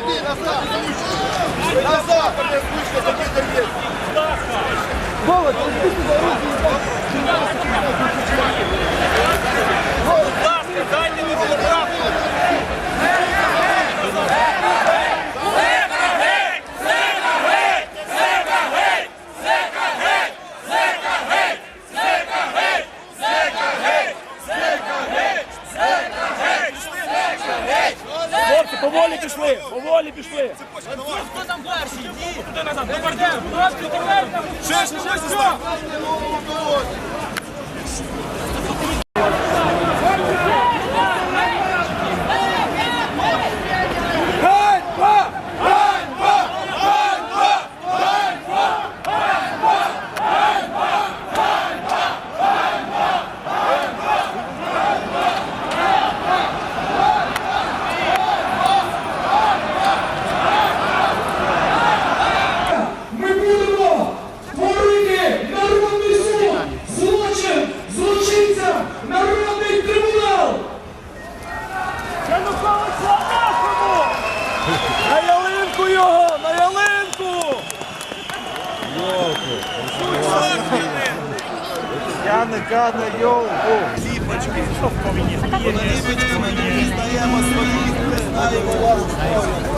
Назад, назад! Назад! Назад! Назад! Назад! Слышно, пішли, поволі пішли. Хто там перший? за назад, поволі поволі пішли. Ми На ялинку його! На ялинку! Яника на йолку. Що в повинні? Візнаємо своїх, визнаємо вашу історію.